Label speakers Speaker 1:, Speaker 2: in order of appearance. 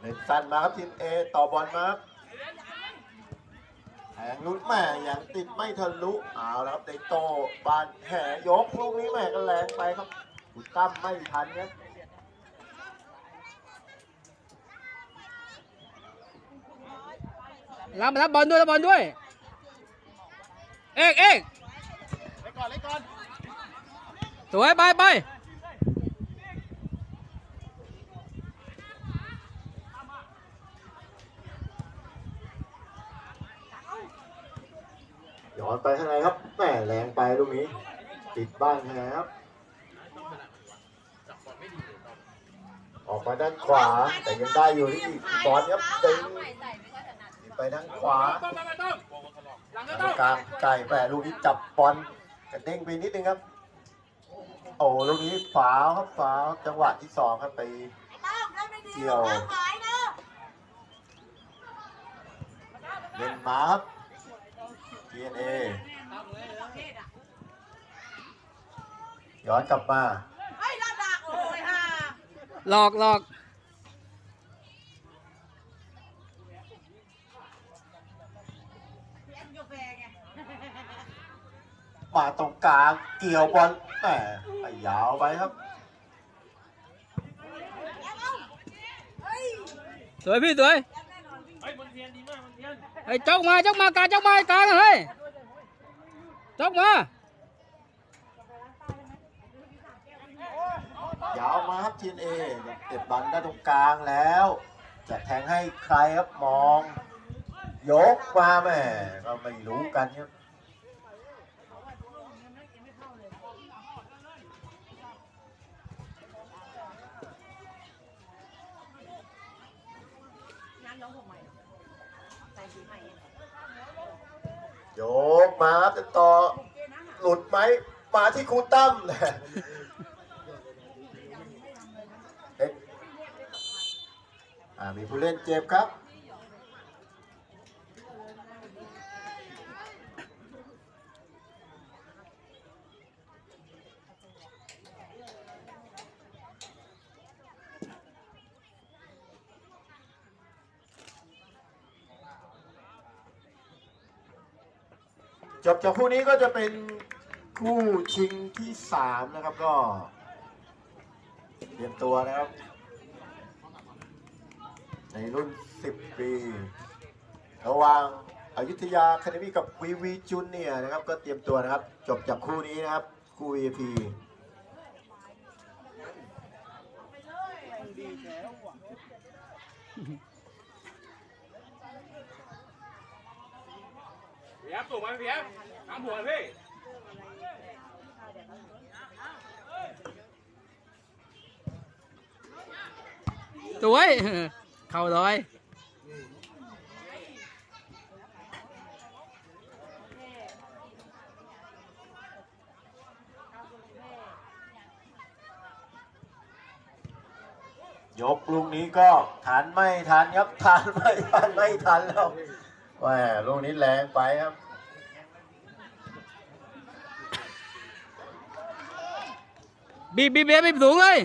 Speaker 1: เล่นสั้นมาครับทีมเอต่อบอลมาครับแทงลุดแม่ยังติดไม่ทะลุเอาแล้วครับในโตบานแห่ยกลูกนี้แม่ก็แรงไปครับคุณตั้มไม่ทันครับ
Speaker 2: รับรับบอลด้วยรับบอลด้วย เอกเอก
Speaker 3: ไปก่อนเลยก่อน
Speaker 2: สวยไปไป
Speaker 1: ย้อนไปข้างในครับแม่แรงไปลูกนี้ ติดบ้านแห่ครับ ออกมาด้านขวาแต่ยังได้อยู่ที่บอลครับดึงไปทางขวา
Speaker 2: ต้องต้องก็
Speaker 1: ต
Speaker 2: ต้
Speaker 1: รไก่แม่ลูกนี้จับบอลกระเด้งไปนิดนึงครับ โอ้ลูกนี้ฝาวครับฝาวจังหวะที่สองครับไปเกี่ยวเล่นมาครับ DNA ย้อนกลับมา
Speaker 2: หลอกหลอก
Speaker 1: มาตรงกลางเกี่ยวบอลแหมไปยาวไปครับ
Speaker 2: สวยพี่สวย
Speaker 3: เทียน
Speaker 2: ไอ้ยจกมาจกมากาจกมากาเฮ้ยจกมายา
Speaker 1: วมาครับทีนเอเก็บบอลได้ตรงกลางแล้ว จะแทงให้ใครครับมอง ยกมาแม่ก็ไม่รู้กันครับ โยกมาครับจะต่อหลุดไหมมาที่ครูตั้มเอ๊ะอ่ามีผู้เล่นเจ็บครับ จบจากคู่นี้ก็จะเป็นคู่ชิงที่สามนะครับก็ เตรียมตัวนะครับ ในรุ่น 10 ปี ระหว่างอายุทยาคาเดมี่กับวีวีจุนเนี่ยนะครับ ก็เตรียมตัวนะครับ จบจากคู่นี้นะครับ คู่ VIP
Speaker 3: เพียบถูกไหมเพียบน้ำหัวพี่
Speaker 2: สวยเข่าลอย
Speaker 1: ยกลูกนี้ก็ทันไม่ทันครับทันไม่ทันไม่ทันแล้ว แหมลูกนี้แรงไปครับ
Speaker 2: บีบบีบบีบบีบสูงเลย